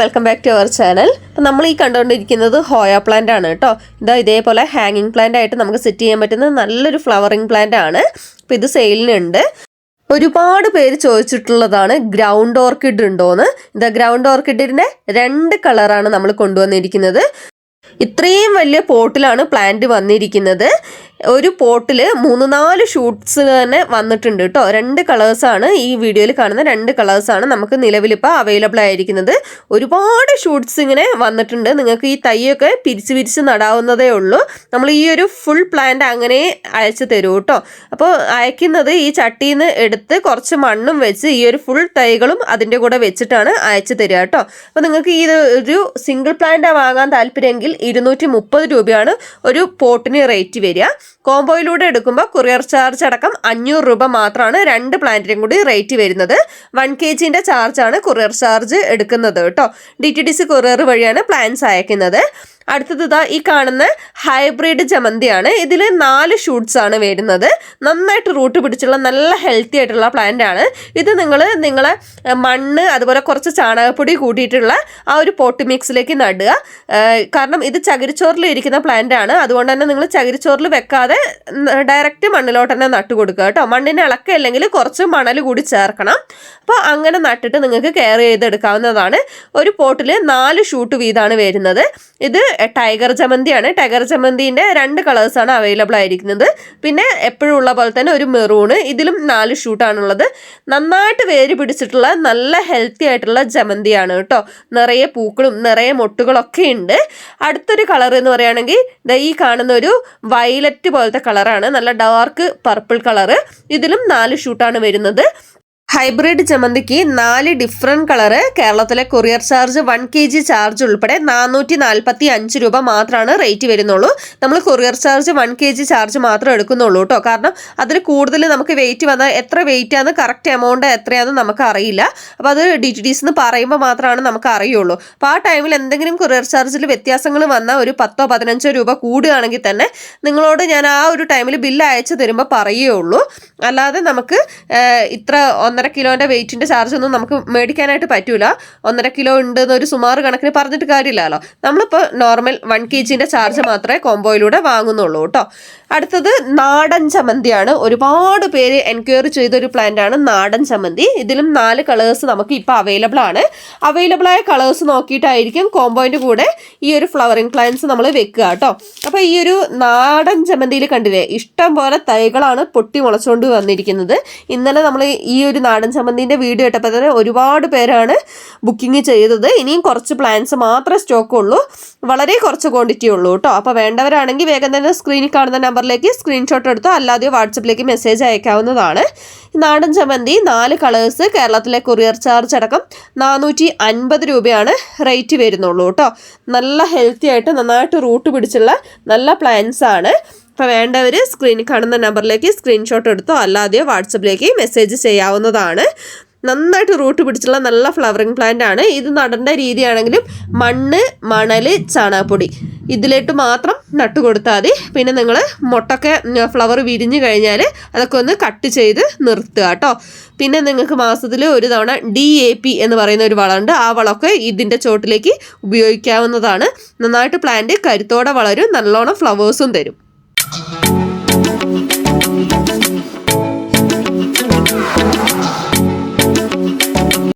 Welcome back to our channel അപ്പം നമ്മൾ ഈ കണ്ടുകൊണ്ടിരിക്കുന്നത് ഹോയ പ്ലാന്റ് ആണ് കേട്ടോ. ഇതാ ഇതേപോലെ ഹാങ്ങിങ് പ്ലാന്റ് ആയിട്ട് നമുക്ക് സെറ്റ് ചെയ്യാൻ പറ്റുന്ന നല്ലൊരു ഫ്ലവറിങ് പ്ലാന്റ് ആണ്. അപ്പം ഇത് സെയിലിനുണ്ട് ഒരുപാട് പേര് ചോദിച്ചിട്ടുള്ളതാണ് ഗ്രൗണ്ട് ഓർക്കിഡ് ഉണ്ടോന്ന്. ഇതാ ഗ്രൗണ്ട് ഓർക്കിഡിന്റെ രണ്ട് കളറാണ് നമ്മൾ കൊണ്ടുവന്നിരിക്കുന്നത്. ഇത്രയും വലിയ പോട്ടിലാണ് പ്ലാന്റ് വന്നിരിക്കുന്നത്. ഒരു പോട്ടിൽ മൂന്ന് നാല് ഷൂട്ട്സ് തന്നെ വന്നിട്ടുണ്ട് കേട്ടോ രണ്ട് കളേഴ്സാണ് ഈ വീഡിയോയിൽ കാണുന്ന രണ്ട് കളേഴ്സാണ് നമുക്ക് നിലവിലിപ്പോൾ അവൈലബിൾ ആയിരിക്കുന്നത്. ഒരുപാട് ഷൂട്ട്സ് ഇങ്ങനെ വന്നിട്ടുണ്ട്. നിങ്ങൾക്ക് ഈ തൈയൊക്കെ പിരിച്ച് പിരിച്ച് നടാവുന്നതേ ഉള്ളൂ. നമ്മൾ ഈ ഒരു ഫുൾ പ്ലാന്റ് അങ്ങനെ അയച്ചു തരൂ കേട്ടോ അപ്പോൾ അയക്കുന്നത് ഈ ചട്ടിയിൽ നിന്ന് എടുത്ത് കുറച്ച് മണ്ണും വെച്ച് ഈ ഒരു ഫുൾ തൈകളും അതിന്റെ കൂടെ വെച്ചിട്ടാണ് അയച്ചു തരിക കേട്ടോ അപ്പോൾ നിങ്ങൾക്ക് ഈ ഒരു സിംഗിൾ പ്ലാന്റ് വാങ്ങാൻ താല്പര്യമെങ്കിൽ ഇരുന്നൂറ്റി മുപ്പത് രൂപയാണ് ഒരു പോട്ടിന് റേറ്റ് വരിക. കോംബോയിലൂടെ എടുക്കുമ്പോൾ കൊറിയർ ചാർജ് അടക്കം അഞ്ഞൂറ് രൂപ മാത്രമാണ് രണ്ട് പ്ലാന്റിനും കൂടി റേറ്റ് വരുന്നത്. വൺ കെ ജിന്റെ ചാർജാണ് കൊറിയർ ചാർജ് എടുക്കുന്നത് കേട്ടോ D T D C courier വഴിയാണ് പ്ലാൻസ് അയക്കുന്നത്. അടുത്തത് ഈ കാണുന്ന ഹൈബ്രിഡ് ജമന്തിയാണ്. ഇതിൽ നാല് ഷൂട്ട്സ് ആണ് വരുന്നത്. നന്നായിട്ട് റൂട്ട് പിടിച്ചുള്ള നല്ല ഹെൽത്തി ആയിട്ടുള്ള പ്ലാന്റ് ആണ്. ഇത് നിങ്ങൾ നിങ്ങളെ മണ്ണ് അതുപോലെ കുറച്ച് ചാണകപ്പൊടി കൂട്ടിയിട്ടുള്ള ആ ഒരു പോട്ട് മിക്സിലേക്ക് നടുക. കാരണം ഇത് ചകിരിച്ചോറിൽ ഇരിക്കുന്ന പ്ലാന്റ് ആണ്. അതുകൊണ്ട് തന്നെ നിങ്ങൾ ചകിരിച്ചോറിൽ വെക്കാതെ ഡയറക്റ്റ് മണ്ണിലോട്ട് തന്നെ നട്ടു കൊടുക്കുക കേട്ടോ. മണ്ണിന് ഇളക്കല്ലെങ്കിൽ കുറച്ച് മണൽ കൂടി ചേർക്കണം. അപ്പോൾ അങ്ങനെ നട്ടിട്ട് നിങ്ങൾക്ക് കെയർ ചെയ്തെടുക്കാവുന്നതാണ്. ഒരു പോട്ടിൽ നാല് ഷൂട്ട് വീതമാണ് വരുന്നത്. ഇത് ടൈഗർ ജമന്തിയാണ് ടൈഗർ ജമന്തിന്റെ രണ്ട് കളേഴ്സാണ് അവൈലബിൾ ആയിരിക്കുന്നത്. പിന്നെ എപ്പോഴും ഉള്ള പോലെ തന്നെ ഒരു മെറൂണ് ഇതിലും നാല് ഷൂട്ടാണുള്ളത് നന്നായിട്ട് വേര് പിടിച്ചിട്ടുള്ള നല്ല ഹെൽത്തി ആയിട്ടുള്ള ജമന്തിയാണ് കേട്ടോ. നിറയെ പൂക്കളും നിറയെ മൊട്ടുകളൊക്കെ ഉണ്ട്. അടുത്തൊരു കളർ എന്ന് പറയുകയാണെങ്കിൽ ഈ കാണുന്ന ഒരു വയലറ്റ് പോലത്തെ കളറാണ് നല്ല ഡാർക്ക് പർപ്പിൾ കളറ് ഇതിലും നാല് ഷൂട്ടാണ് വരുന്നത്. ഹൈബ്രിഡ് ജമന്തിക്ക് നാല് ഡിഫറെന്റ് കളറ് കേരളത്തിലെ courier charge one K G charge ഉൾപ്പെടെ നാനൂറ്റി നാൽപ്പത്തി അഞ്ച് രൂപ മാത്രമാണ് റേറ്റ് വരുന്നുള്ളൂ. നമ്മൾ courier charge one K G charge മാത്രം എടുക്കുന്നുള്ളൂ കേട്ടോ കാരണം അതിൽ കൂടുതൽ നമുക്ക് വെയിറ്റ് വന്നാൽ എത്ര വെയിറ്റ് ആണ് കറക്റ്റ് എമൗണ്ട് എത്രയാണെന്ന് നമുക്ക് അറിയില്ല. അപ്പോൾ അത് ഡി ടി ഡിസ് എന്ന് പറയുമ്പോൾ മാത്രമാണ് നമുക്ക് അറിയുള്ളൂ. അപ്പോൾ ആ ടൈമിൽ എന്തെങ്കിലും കൊറിയർ ചാർജിൽ വ്യത്യാസങ്ങൾ വന്നാൽ ഒരു പത്തോ പതിനഞ്ചോ രൂപ കൂടുകയാണെങ്കിൽ തന്നെ നിങ്ങളോട് ഞാൻ ആ ഒരു ടൈമിൽ ബില്ല് അയച്ചു തരുമ്പോൾ പറയുകയുള്ളൂ. അല്ലാതെ നമുക്ക് ഇത്ര ഒന്നര കിലോന്റെ വെയിറ്റിന്റെ ചാർജ് ഒന്നും നമുക്ക് മേടിക്കാനായിട്ട് പറ്റൂല. ഒന്നര കിലോ ഉണ്ട് എന്നൊരു സുമാറ് കണക്കിന് പറഞ്ഞിട്ട് കാര്യമില്ലല്ലോ. നമ്മളിപ്പോൾ നോർമൽ വൺ കെ ജിന്റെ ചാർജ് മാത്രമേ കോംബോയിലൂടെ വാങ്ങുന്നുള്ളൂ കേട്ടോ. അടുത്തത് നാടൻ ചമ്മന്തിയാണ്. ഒരുപാട് പേര് എൻക്വയറി ചെയ്തൊരു പ്ലാന്റ് ആണ് നാടൻ ചമ്മന്തി. ഇതിലും നാല് കളേഴ്സ് നമുക്ക് ഇപ്പോൾ അവൈലബിൾ ആണ്. അവൈലബിൾ ആയ കളേഴ്സ് നോക്കിയിട്ടായിരിക്കും കോംബോയിന്റെ കൂടെ ഈ ഒരു ഫ്ലവറിങ് പ്ലാന്റ്സ് നമ്മൾ വെക്കുക കേട്ടോ. അപ്പോൾ ഈ ഒരു നാടൻ ചമ്മന്തിയിൽ കണ്ടില്ലേ ഇഷ്ടം പോലെ തൈകളാണ് പൊട്ടി മുളച്ചുകൊണ്ട് വന്നിരിക്കുന്നത്. ഇന്നലെ നമ്മൾ ഈ ഒരു നാടൻ ചമ്മന്തിന്റെ വീഡിയോ ഇട്ടപ്പോൾ തന്നെ ഒരുപാട് പേരാണ് ബുക്കിംഗ് ചെയ്തത്. ഇനിയും കുറച്ച് പ്ലാൻസ് മാത്രമേ സ്റ്റോക്ക് ഉള്ളൂ. വളരെ കുറച്ച് ക്വാണ്ടിറ്റി ഉള്ളൂ കേട്ടോ. അപ്പോൾ വേണ്ടവരാണെങ്കിൽ വേഗം തന്നെ സ്ക്രീനിൽ കാണുന്ന നമ്പറിലേക്ക് സ്ക്രീൻഷോട്ട് എടുത്തോ അല്ലാതെയോ വാട്സപ്പിലേക്ക് മെസ്സേജ് അയക്കാവുന്നതാണ്. നാടൻ ചമ്മന്തി നാല് കളേഴ്സ് കേരളത്തിലെ കൊറിയർ ചാർജ് അടക്കം നാനൂറ്റി അൻപത് രൂപയാണ് റേറ്റ് വരുന്നുള്ളൂ കേട്ടോ. നല്ല ഹെൽത്തി ആയിട്ട് നന്നായിട്ട് റൂട്ട് പിടിച്ചുള്ള നല്ല പ്ലാൻസ് ആണ്. അപ്പോൾ വേണ്ടവർ സ്ക്രീൻ കാണുന്ന നമ്പറിലേക്ക് സ്ക്രീൻഷോട്ട് എടുത്തോ അല്ലാതെയോ വാട്സപ്പിലേക്ക് മെസ്സേജ് ചെയ്യാവുന്നതാണ്. നന്നായിട്ട് റൂട്ട് പിടിച്ചുള്ള നല്ല ഫ്ലവറിങ് പ്ലാന്റ് ആണ്. ഇത് നടേണ്ട രീതിയാണെങ്കിലും മണ്ണ് മണൽ ചാണകപ്പൊടി. ഇതിലിട്ട് മാത്രം നട്ടു കൊടുത്താൽ മതി. പിന്നെ നിങ്ങൾ മുട്ടൊക്കെ ഫ്ലവർ വിരിഞ്ഞു കഴിഞ്ഞാൽ അതൊക്കെ ഒന്ന് കട്ട് ചെയ്ത് നിർത്തുക കേട്ടോ പിന്നെ നിങ്ങൾക്ക് മാസത്തിൽ ഒരു തവണ ഡി എ പി എന്ന് പറയുന്ന ഒരു വളമുണ്ട്. ആ വളമൊക്കെ ഇതിന്റെ ചോട്ടിലേക്ക് ഉപയോഗിക്കാവുന്നതാണ്. നന്നായിട്ട് പ്ലാന്റ് കരുത്തോടെ വളരും നല്ലോണം ഫ്ലവേഴ്സും തരും.